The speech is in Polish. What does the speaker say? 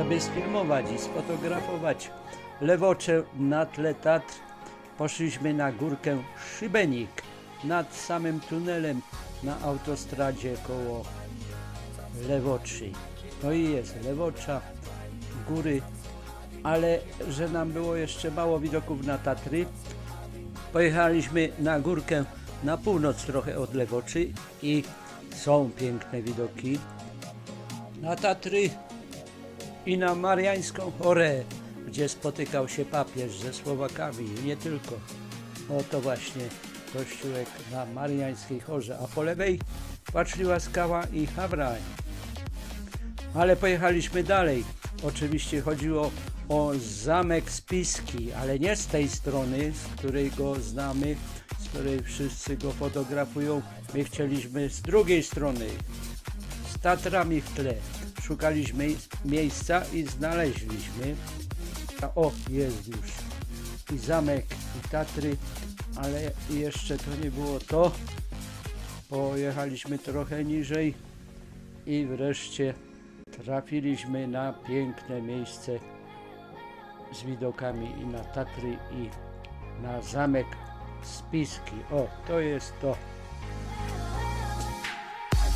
aby sfilmować i sfotografować Lewocze na tle Tatr. Poszliśmy na górkę Szybenik nad samym tunelem na autostradzie koło Lewoczy. No i jest Lewocza, góry, ale że nam było jeszcze mało widoków na Tatry, pojechaliśmy na górkę na północ trochę od Lewoczy i są piękne widoki na Tatry i na Mariańską Chorę, gdzie spotykał się papież ze Słowakami i nie tylko. Oto właśnie kościółek na Mariańskiej Chorze, a po lewej Paczliwa Skała i Hawrań. Ale pojechaliśmy dalej. Oczywiście chodziło o zamek Spiski, ale nie z tej strony, z której go znamy, z której wszyscy go fotografują. My chcieliśmy z drugiej strony, Tatrami w tle. Szukaliśmy miejsca i znaleźliśmy. A o, jest już i zamek, i Tatry, ale jeszcze to nie było to. Pojechaliśmy trochę niżej i wreszcie trafiliśmy na piękne miejsce z widokami i na Tatry i na zamek Spiski. O, to jest to.